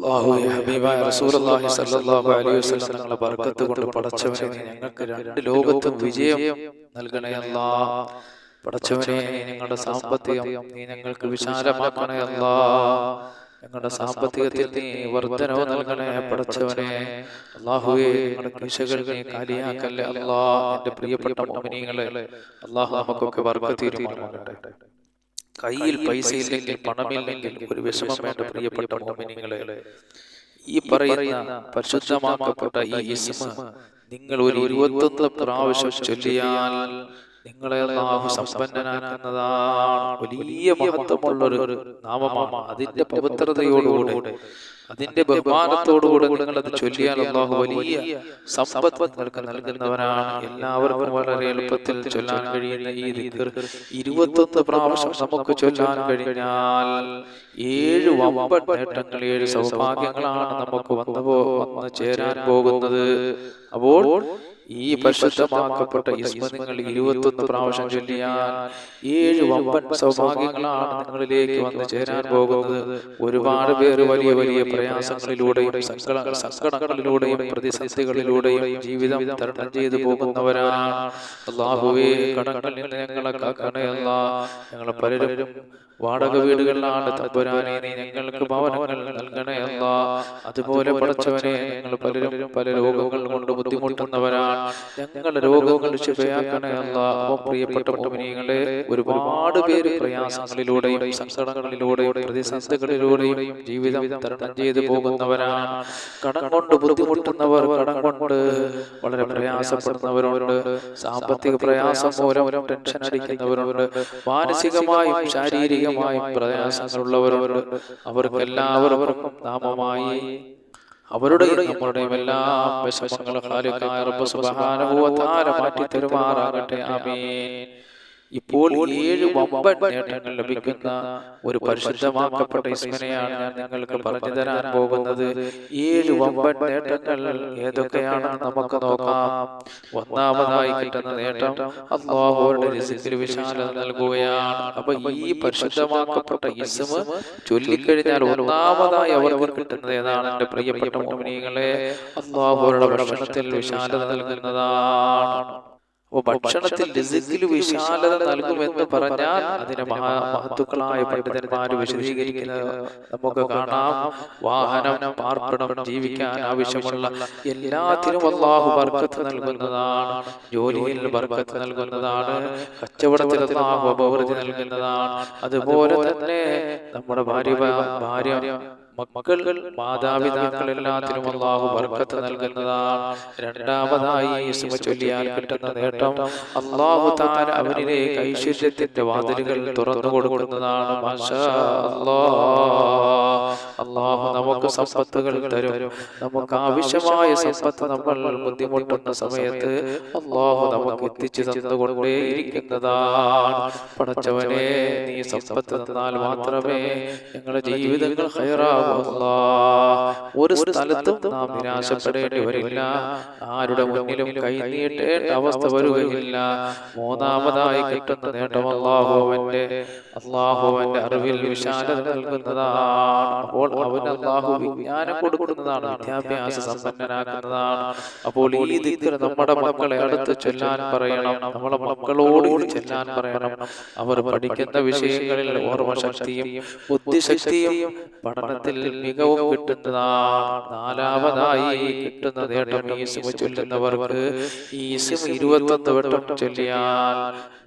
അല്ലാഹുവേ, ഹബീബായ റസൂലുള്ളാഹി സ്വല്ലല്ലാഹു അലൈഹി വസല്ലം തങ്ങളുടെ ബർക്കത്ത് കൊണ്ട് പടച്ചവനെ ഞങ്ങൾക്ക് രണ്ട് ലോകത്തും വിജയം നൽകണേ അല്ലാ. പടച്ചവനെ ഞങ്ങളുടെ സാമ്പത്തികം നീ ഞങ്ങൾക്ക് വിശാലമാക്കണേ അല്ലാ. ഞങ്ങളുടെ സാമ്പത്തികത്തിൽ നീ വർധനവ് നൽകണേ പടച്ചവനെ. അള്ളാഹുവെ ഞങ്ങളുടെ കൃഷകൾ നീ കാലിയാക്കല്ലേ അല്ലാ. എന്റെ പ്രിയപ്പെട്ട മോമിനികളെ അള്ളാഹു നമുക്കൊക്കെ വർക്കത്ത് തീരുമാനമാകട്ടെ. കയ്യിൽ പൈസ ഇല്ലെങ്കിൽ പണമില്ലെങ്കിൽ ഒരു വിഷമം വേണ്ട പ്രിയപ്പെട്ട മോമിനിങ്ങളെ ഈ പറയുന്ന പരിശുദ്ധമാക്കപ്പെട്ട ഈ ഇസ്മ നിങ്ങൾ ഒരു ഇരുപത്തൊന്ന് പ്രാവശ്യം ചൊല്ലിയാൽ നിങ്ങളെ അല്ലാഹു സമ്പന്നനാക്കുന്നതാണ്. വലിയ മഹത്വമുള്ളൊരു നാമമാണ്. അതിന്റെ പവിത്രതയോടുകൂടെ അതിന്റെ ബഹുമാനത്തോടുകൂടെ നിങ്ങൾ അത് ചൊല്ലിയാൽ അള്ളാഹു വലിയ സമ്പത്ത് നിങ്ങൾക്ക് നൽകുന്നവനാണ് എല്ലാവർക്കും വളരെ എളുപ്പത്തിൽ ചൊല്ലാൻ കഴിയുന്ന ഈ ദിക്ർ ഇരുപത്തൊന്ന് പ്രാവശ്യം നമുക്ക് ചൊല്ലാൻ കഴിഞ്ഞാൽ ഏഴ് വമ്പൻ നേട്ടങ്ങൾ ഏഴ് സൗഭാഗ്യങ്ങളാണ് നമുക്ക് വന്നു വന്ന് ചേരാൻ പോകുന്നത്. അപ്പോൾ ഈ പരിശുദ്ധമാക്കപ്പെട്ട ഇസ്മ നിങ്ങൾ ഇരുപത്തൊന്ന് പ്രാവശ്യം ചൊല്ലിയാൽ ഏഴ് വമ്പൻ സൗഭാഗ്യങ്ങളാണ് നിങ്ങളിലേക്ക് വന്ന് ചേരാൻ പോകുന്നത്. ഒരുപാട് പേര് വലിയ വലിയ പ്രയാസങ്ങളിലൂടെയും സങ്കട സങ്കടങ്ങളിലൂടെയും പ്രതിസന്ധികളിലൂടെയും ജീവിതം തരണം ചെയ്തു പോകുന്നവരാണ്. അള്ളാഹുവേ നിന്ന് ഞങ്ങളെ കാക്കണേ അല്ലാ. ഞങ്ങൾ പലരും വാടക വീടുകളിലാണ് തമ്പുരാനെ ഞങ്ങൾക്ക് ഭവനങ്ങൾ നൽകണേ അല്ല. അതുപോലെ പഠിച്ചവനെ ഞങ്ങൾ പലരും പല രോഗങ്ങൾ കൊണ്ട് ബുദ്ധിമുട്ടുന്നവരാണ്. ഞങ്ങളുടെ രോഗങ്ങൾ ശുഭയാക്കണേ അല്ല. പ്രിയപ്പെട്ട മോമിനികളെ ഒരുപാട് പേര് പ്രയാസങ്ങളിലൂടെയും സങ്കടങ്ങളിലൂടെയും പ്രതിസന്ധികളിലൂടെയും ജീവിതം തരണം ചെയ്തു പോകുന്നവരാണ്. കടം കൊണ്ട് ബുദ്ധിമുട്ടുന്നവർ കടം കൊണ്ട് വളരെ പ്രയാസപ്പെടുന്നവരുണ്ട്. സാമ്പത്തിക പ്രയാസം മൂലം ടെൻഷൻ അടിക്കുന്നവരുണ്ട്. മാനസികമായും ശാരീരികമായും പ്രയാസങ്ങളുള്ളവരുണ്ട്. അവർക്കെല്ലാവർക്കും നാമമായി അവരുടെയും നമ്മളുടെയും എല്ലാ വിശേഷങ്ങളും മാറ്റി തരുമാറാകട്ടെ. ആമീൻ. ഇപ്പോൾ ഏഴ് വമ്പൻ നേട്ടങ്ങൾ ലഭിക്കുന്ന ഒരു പരിശുദ്ധമാക്കപ്പെട്ട ഇസ്മനെയാണ് ഞാൻ നിങ്ങൾക്ക് പറഞ്ഞു തരാൻ പോകുന്നത്. ഏഴ് വമ്പൻ നേട്ടങ്ങൾ ഏതൊക്കെയാണെന്ന് നമുക്ക് നോക്കാം. ഒന്നാമതായി കിട്ടുന്ന നേട്ടം അള്ളാഹുവിന്റെ റിസിക്കിൽ വിശാലത നൽകുകയാണ്. അപ്പൊ ഈ പരിശുദ്ധമാക്കപ്പെട്ട ഇസ്മ ചൊല്ലിക്കഴിഞ്ഞാൽ ഒന്നാമതായി അവർക്ക് കിട്ടുന്നത് ഏതാണ്? എന്റെ പ്രിയപ്പെട്ട മോമിനികളെ അള്ളാഹുരുടെ ഭക്ഷണത്തിൽ വിശാലത നൽകുന്നതാണ്. ഭക്ഷണത്തിൽ വിശാലത നൽകുമെന്ന് പറഞ്ഞാൽ അതിനെ മഹാ മഹത്തുക്കളായ പണ്ഡിതന്മാർ വിശദീകരിക്കുന്നത് നമുക്ക് കാണാം വാഹനം പാർപ്പിടം ജീവിക്കാൻ ആവശ്യമുള്ള എല്ലാത്തിനും അള്ളാഹു ബർക്കത്ത് നൽകുന്നതാണ്. ജോലിയിൽ ബർക്കത്ത് നൽകുന്നതാണ്. കച്ചവടത്തിൽ അള്ളാഹു അഭിവൃദ്ധി നൽകുന്നതാണ്. അതുപോലെ തന്നെ നമ്മുടെ ഭാര്യ ഭാര്യ മക്കൾ മാതാപിതാക്കൾ എല്ലാത്തിനും അള്ളാഹു ബർക്കത്ത് നൽകുന്നതാണ്. രണ്ടാമതായി ചൊല്ലിയാൽ കിട്ടുന്ന നേട്ടം അള്ളാഹു താൻ അവരിലെ ഐശ്വര്യത്തിന്റെ വാതിലുകൾ തുറന്നു കൊടുക്കുന്നതാണ്. അള്ളാഹു നമുക്ക് സമ്പത്തുകൾ തരും. നമുക്ക് ആവശ്യമായ സമ്പത്ത് നമ്മൾ ബുദ്ധിമുട്ടുന്ന സമയത്ത് അള്ളാഹു നമുക്ക് എത്തിച്ചു തന്നുകൊണ്ടേയിരിക്കുന്നതാണ്. പടച്ചവനെ നീ സമ്പത്ത് തന്നാൽ മാത്രമേ ഞങ്ങളുടെ ജീവിതങ്ങൾ ഹയറാകും ഒരു സ്ഥലത്തും നാം നിരാശപ്പെടേണ്ടി വരില്ല. ആരുടെ മുന്നിലും കൈ കൈനീട്ടേണ്ട അവസ്ഥ വരുകയില്ല. മൂന്നാമതായി കിട്ടുന്ന നേട്ടം അള്ളാഹുവന്റെ അള്ളാഹുവന്റെ അറിവിൽ വിശാലത നൽകുന്നതാണ്. അപ്പോൾ അവൻ അള്ളാഹു വിജ്ഞാനം കൊടുക്കുന്നതാണ്. വിദ്യാഭ്യാസ സമ്പന്നനാക്കുന്നതാണ്. അപ്പോൾ ഈ ദിക്കർ നമ്മുടെ മക്കളെ അടുത്ത് ചൊല്ലാൻ പറയണം. നമ്മളെ മക്കളോട് ചെല്ലാൻ ചൊല്ലാൻ പറയണം. അവർ പഠിക്കുന്ന വിഷയങ്ങളിൽ ഓർമ്മശക്തിയും ബുദ്ധിശക്തിയും പഠനത്തിൽ മികവും കിട്ടുന്നതാണ്. നാലാമതായി കിട്ടുന്ന നേട്ടം ഈ സിമ ചൊല്ലുന്നവർക്ക് ഈ സിമ ഇരുപത്തൊന്ന് വട്ടം ചൊല്ലിയാൽ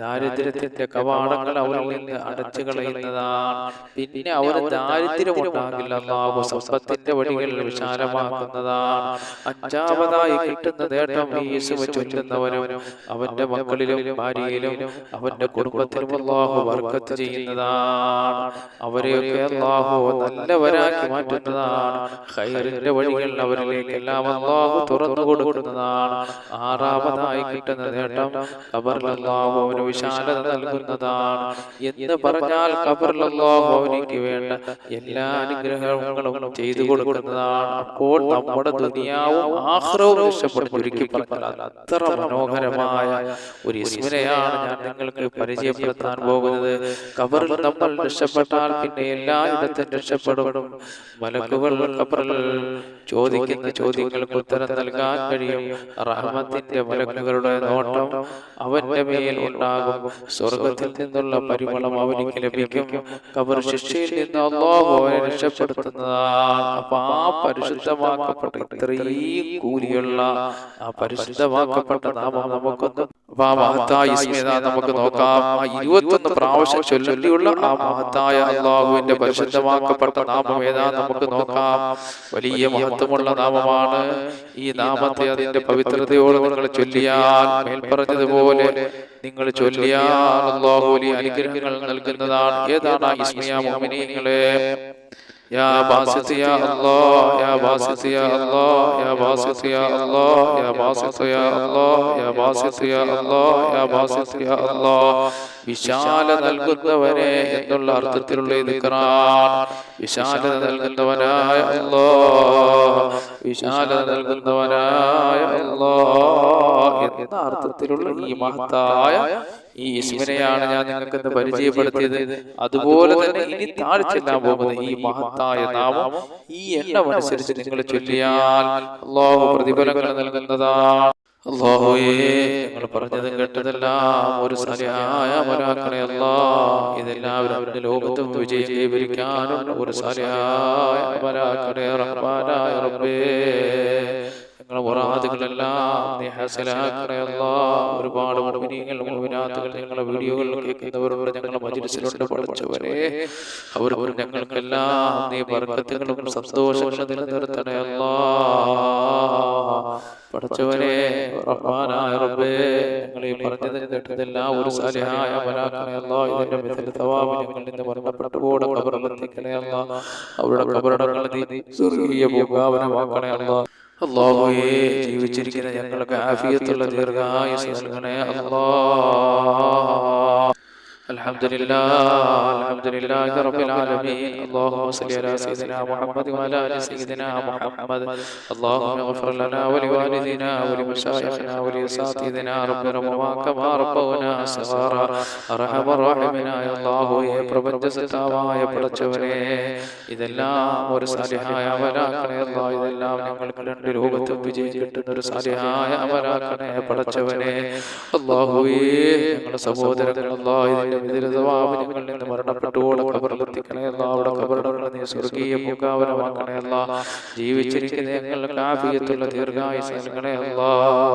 ദാരിദ്ര്യത്തിന്റെ കവാടങ്ങൾ അവരിൽ നിന്ന് അടച്ചു കളയുന്നതാണ്. പിന്നെ അവർ ദാരിദ്ര്യം ഉണ്ടാകില്ല. സമ്പത്തിന്റെ വഴികൾ വിശാലമാക്കുന്നതാണ്. അഞ്ചാമതായി കിട്ടുന്ന നേട്ടം ഈ സിമ ചൊല്ലുന്നവനും അവന്റെ മക്കളിലും ഭാര്യയിലും അവന്റെ കുടുംബത്തിലും അള്ളാഹു വർക്കത്ത് ചെയ്യുന്നതാണ്. അവരെയൊക്കെ അള്ളാഹു നല്ലവരാക്കി മാറ്റുന്നതാണ്. ഖൈറിന്റെ വഴികൾ അവരിലേക്ക് എല്ലാം അള്ളാഹു തുറന്നു കൊടുക്കുന്നതാണ്. ആറാമതായി കിട്ടുന്ന നേട്ടം ഖബറിൽ അള്ളാഹു അവന് വിശാലത നൽകുന്നതാണ്. എന്ന് പറഞ്ഞാൽ ഖബറിൽ അള്ളാഹു അവനിക്ക് വേണ്ട എല്ലാ അനുഗ്രഹങ്ങളും ചെയ്തു കൊടുക്കുന്നതാണ്. അപ്പോൾ നമ്മുടെ ദുനിയാവും ആഹ്റവും രക്ഷപ്പെടും ചുരുക്കി പറഞ്ഞാൽ അത്ര മനോഹരമായ ഒരു ഇസ്മിനെയാണ് ഞാൻ നിങ്ങൾക്ക് പരിചയപ്പെടുത്താൻ പോകുന്നത്. കബറിൽ നമ്മൾ രക്ഷപ്പെട്ടാൽ പിന്നെ എല്ലായിടത്തും രക്ഷപ്പെടും. മലക്കുകൾ കബറിൽ ചോദിക്കുന്ന ചോദ്യങ്ങൾക്ക് ഉത്തരം നൽകാൻ കഴിയും. റഹ്മത്തിന്റെ മലക്കുകളുടെ നോട്ടം അവന്റെ മേൽ ഉണ്ടാകും. സ്വർഗത്തിൽ നിന്നുള്ള പരിമളം അവനിക്ക് ലഭിക്കും. കബർ ശിക്ഷയിൽ നിന്ന് അള്ളാഹു അവനെ രക്ഷപ്പെടുത്തുന്നതാണ്. അപ്പൊ ആ പരിശുദ്ധമാക്കപ്പെട്ട ഇത്രയും കൂലിയുള്ള ആ പരിശുദ്ധമാക്കപ്പെട്ട നാമം നമുക്കൊന്ന് അപ്പൊ ആ മഹത്തായ ഇസ്മിത നമുക്ക് നോക്കാം. ആ ഇരുപത്തൊന്ന് പ്രാവശ്യം ചൊല്ലിയുള്ള ആ മഹത്തായ അള്ളാഹുവിന്റെ പരിശുദ്ധമാക്കപ്പെട്ട നാമം ഏതാ? നമുക്ക് നോക്കാം. വലിയ മഹത്വമുള്ള നാമമാണ് ഈ നാമത്തെ അതിന്റെ പവിത്രതയോട് നിങ്ങൾ ചൊല്ലിയാൽ മേൽപ്പറഞ്ഞതുപോലെ നിങ്ങൾ ചൊല്ലിയാൽ അള്ളാഹു വലിയ അനുഗ്രഹങ്ങൾ നൽകുന്നതാണ്. ഏതാണ് ആ ഇസ്മിയ മോമിനിങ്ങളെ يا باسط يا الله يا باسط يا الله يا باسط يا الله يا باسط يا الله يا باسط يا الله يا باسط يا الله വിശാല നൽകുന്നവനെ എന്നുള്ള അർത്ഥത്തിലുള്ള ഇതിക്കറാൻ വിശാലത നൽകുന്നവനായ അല്ലോ വിശാലത നൽകുന്നവനായ അല്ലോ എന്ന അർത്ഥത്തിലുള്ള ഈ മഹത്തായ ഈ ഇസ്മിനെയാണ് ഞാൻ നിങ്ങൾക്ക് ഇന്ന് പരിചയപ്പെടുത്തിയത്. അതുപോലെ തന്നെ ഇനി താഴെ ചെല്ലാൻ പോകുന്നത് ഈ മഹത്തായ നാമം ഈ എണ്ണം അനുസരിച്ച് നിങ്ങൾ ചൊല്ലിയാൽ അള്ളാഹു പ്രതിഫലങ്ങൾ നൽകുന്നതാണ്. അള്ളാഹുയേ നിങ്ങൾ പറഞ്ഞതും കേട്ടതെല്ലാം ഒരു സലയായ മരാക്കണേ അല്ലാ ഇതെല്ലാവരും അവരുടെ ലോകത്തും വിജയം കൈവരിക്കാനും ഒരു സലയായ മരാക്കണേ റഹ്മാനായ റബ്ബേ. ഞങ്ങളെ മുറാദുകളെല്ലാം ഒരുപാട് മുഅ്മിനീങ്ങൾ മുഅ്മിനാത്തുകൾ ഞങ്ങളെ വീഡിയോകൾ കേൾക്കുന്നവരോട് ഞങ്ങളെ മജ്ലിസിലുണ്ട് പഠിച്ചവരെ. അവർ ഞങ്ങൾക്കെല്ലാം നീ ബർക്കത്തുകളും സന്തോഷങ്ങളും നിലനിർത്തണേ അല്ലാ പഠിച്ചവനെ റഹ്മാനായ ഒരു സാലിഹായ അല്ലാ അവരുടെ സ്വർഗീയ അള്ളാഹുവേ ജീവിച്ചിരിക്കുന്ന ഞങ്ങൾക്ക് ആഫിയത്തുള്ള ദീർഘായുസ് നൽകണേ അല്ലാ الحمد لله الحمد لله رب العالمين اللهم صل على سيدنا محمد وعلى ال سيدنا محمد اللهم اغفر لنا ولوالدينا ولمشايخنا ولاساتذتنا رب ارحمهما كما ربونا صغارا ارحم الراحمين يا الله يا പ്രപഞ്ച സത്താവായ പടച്ചവനെ ഇതെല്ലാം ഒരു സാലിഹായ അല്ലാ ഇതെല്ലാം ഞങ്ങൾക്ക് രണ്ട് ലോകത്തും വിജയം കിട്ടുന്ന ഒരു സാലിഹായ അവരാക്കണേ പടച്ചവനെ അല്ലാഹുവേ ഞങ്ങളുടെ സഹോദരങ്ങൾ അല്ലാ ഇതിന്റെ ഞങ്ങളിൽ നിന്ന് മരണപ്പെട്ടുകൂടെ കബറിലെത്തിക്കണേ അല്ലാ അവിടെ കബറിടങ്ങൾ നീ സ്വർഗീയ മുഖാവനമാക്കണേ അല്ലാ ജീവിച്ചിരിക്കുന്ന ഞങ്ങൾക്ക് ആഫിയത്തുള്ള ദീർഘായുസ് നൽകണേ അല്ലാ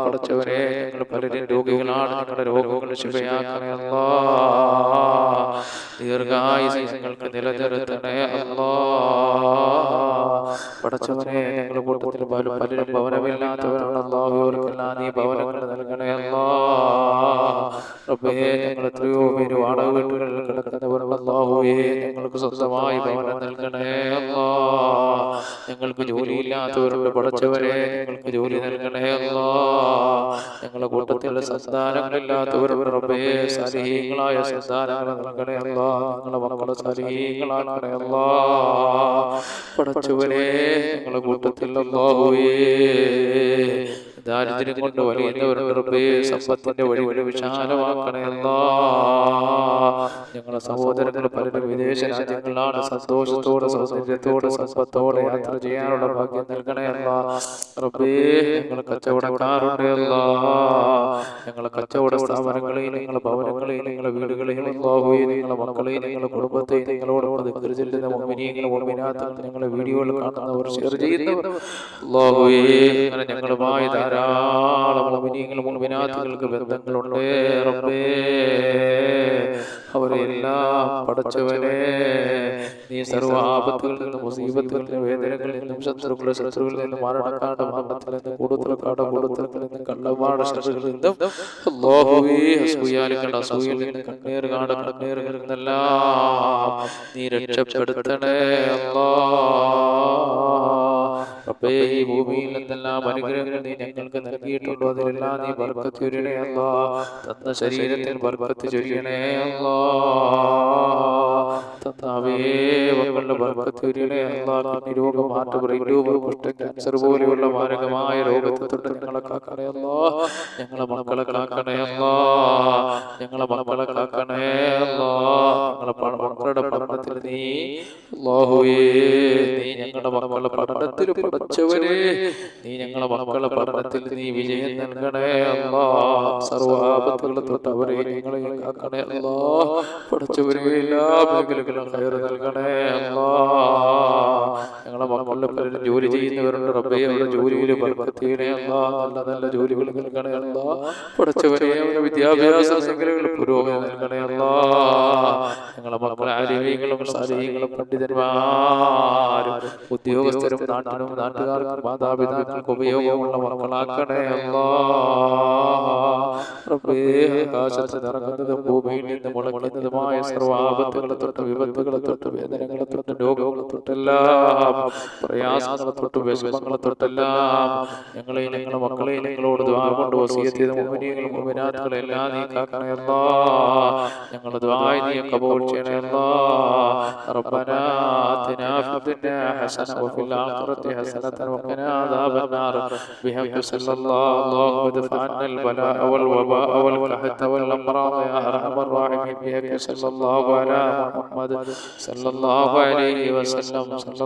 പടച്ചവനെ ഞങ്ങൾ പലരും രോഗികളാണ് ഞങ്ങളുടെ രോഗങ്ങൾ ശുഭയാക്കണേ അല്ലാ ദീർഘായുസ് ഞങ്ങൾക്ക് നിലനിർത്തണേ അല്ലാ ഞങ്ങളുടെ കൂട്ടത്തിൽ പല- പലരും ഞങ്ങൾ എത്രയോ ഞങ്ങൾക്ക് നൽകണേ അല്ലാ. ജോലിയില്ലാത്തവരുണ്ട് പഠിച്ചവരെ ഞങ്ങൾക്ക് ജോലി നൽകണേ ഞങ്ങളുടെ കൂട്ടത്തിലുള്ള സന്താനങ്ങളില്ലാത്തവരുണ്ട് റബ്ബേ സലീങ്ങളായ സന്താനങ്ങൾ നൽകണേ അല്ലാ. ഞങ്ങളുടെ മക്കളെ സലീങ്ങളാക്കണേ അല്ലാ. പടച്ചവരെ ഞങ്ങളുടെ കൂട്ടത്തിൽ അല്ലാഹുവേ ദാരിദ്ര്യം കൊണ്ട് വലിയവരുടെ സമ്പത്തിന്റെ വഴി വഴി വിശാലമാക്കണേ അല്ലാ. ഞങ്ങളുടെ സഹോദരങ്ങൾ പലരും വിദേശ രാജ്യങ്ങളിലാണ് സന്തോഷത്തോടെ സൗന്ദര്യത്തോടെ സമ്പത്തോടെ യാത്ര ചെയ്യാനുള്ള ഭാഗ്യം നൽകണേ അല്ലാ. റബ്ബേ ഞങ്ങൾ കച്ചവടക്കാരുണ്ട് ഞങ്ങൾ ഞങ്ങളെ കച്ചവട സ്ഥാപനങ്ങളെയും നിങ്ങളുടെ ഭവനങ്ങളെയും നിങ്ങളുടെ വീടുകളെയും അല്ലാഹുവേ നിങ്ങളുടെ മക്കളെയും നിങ്ങളുടെ കുടുംബത്തെയും നിങ്ങളോടൊപ്പം ദിക്ർ ചെല്ലുന്ന മുഅ്മിനാത്തുകൾ ഞങ്ങളെ വീഡിയോകൾ കാണുന്നവർ ഷെയർ ചെയ്യുന്നവർ. അല്ലാഹുവേ ഞങ്ങളുമായി ധാരാളം മുഅ്മിനീങ്ങൾ മുഅ്മിനാത്തുകൾക്ക് ബന്ധങ്ങളുണ്ട്. റബ്ബേ അവരെല്ലാം പടച്ചവനെ നീ ആപത്തുകളിൽ നിന്നും മുസീബത്തുകളിൽ നിന്നും വേദനകളിൽ നിന്നും ശത്രുക്കളുടെ ശത്രുക്കളിൽ നിന്നും മരണക്കാട് മരണത്തിൽ നിന്നും കൂടുതൽക്കാട് കൂടുതലത്തിൽ നിന്നും കള്ളവാട് ശത്രുക്കളിൽ നിന്നും അല്ലാഹുവേ അസൂയാലിക്കണ്ട അസൂയയിൽ നിന്നും കണ്ണീർ കാട് കണ്ണീറുകളിൽ നിന്നെല്ലാം നീ രക്ഷപ്പെടുത്തണേ അല്ലാ. റബ്ബേ ഈ ഭൂമിയിൽ നിന്നെല്ലാം അനുഗ്രഹങ്ങൾ നീ ഞങ്ങൾക്ക് നൽകിയിട്ടുണ്ടോ? അതിലെല്ലാം നീ ബർക്കത്ത് ചൊരിയണേ അല്ലാ. തന്ന ശരീരത്തിൽ ബർക്കത്ത് ചൊരിയണേ അല്ലാ. തന്നാവേ മക്കളുടെ ബർക്കത്തുരികളെ അല്ലാ. നിരോഗം മാറ്റ ബ്രെയിൻ ട്യൂമർ കുഷ്ഠ ക്യാൻസർ പോലെയുള്ള മാരകമായ രോഗത്തെ തൊട്ട് ഞങ്ങളെ കാക്കണയല്ലോ ഞങ്ങളെ മക്കളെ കാക്കണയല്ലോ ഞങ്ങളെ മക്കളെ കാക്കണയല്ലോ ഞങ്ങളെ മക്കളുടെ പഠനത്തിൽ നീ ലോഹുയേ നീ ഞങ്ങളുടെ മക്കളുടെ പഠനത്തിൽ പഠിച്ചവരെ നീ ഞങ്ങളെ മക്കളെ പഠനത്തിൽ നീ വിജയം നൽകണേ അല്ലാ. സർവാപത്തുകളെ തൊട്ട് അവരെ ഞങ്ങളെ കാക്കണേ അല്ലാ. പഠിച്ചവരെ എല്ലാ മേഖലകളും കയറി നൽകണേ അല്ലാ. ഞങ്ങളെ മക്കളുടെ പലരും ജോലി ചെയ്യുന്നവരുണ്ട്. റബ്ബേ അവരുടെ ജോലിയിൽ ബർക്കത്തിയണേ അല്ലാ നല്ല നല്ല ജോലികൾ നൽകണേ അല്ലാ പഠിച്ചവരെ അവരുടെ വിദ്യാഭ്യാസ മേഖലകളിൽ പുരോഗതി നൽകണേ അല്ലാ. ഞങ്ങളെ മക്കളെ ആരോഗ്യങ്ങളും സാരീകളും പണ്ഡിതന്മാരും ഉദ്യോഗസ്ഥരും നാട്ടിനും നാട്ടുകാർക്കും മാതാപിതാക്കൾക്ക് ഉപയോഗമുള്ള മക്കളാക്കണേ അല്ലാ. റബ്ബേ ആകാശത്ത് നിറങ്ങുന്നതും ഭൂമിയിൽ നിന്ന് സർവ സർവാപത്തുകളെ തൊട്ട് വിപത്തുകളെ തൊട്ട് വേദനകളെ തൊട്ട് രോഗങ്ങളെ തൊട്ടെല്ലാം. പ്രയാസങ്ങളെ തൊട്ട് വിഷമങ്ങളെ തൊട്ടെല്ലാം ഞങ്ങളെ ഞങ്ങളെ മക്കളെ ഞങ്ങളോട് ദ്വാ കൊണ്ട് വസീയത്ത് ചെയ്ത മുഅ്മിനീങ്ങളും മുഅ്മിനാത്തുകളെ എല്ലാം നീ കാക്കണേ അല്ലാ ഞങ്ങളുടെ ദ്വായ നീ കബൂൽ ചെയ്യണേ അല്ലാ ربنا آتنا في الدنيا حسنة وفي الآخرة حسنة وقنا عذاب النار بحق صلى الله اللهم ادفع عنا البلاء والوباء والقحط والأمراض يا أرحم الراحمين بحق صلى الله على محمد صلى الله عليه وسلم صلى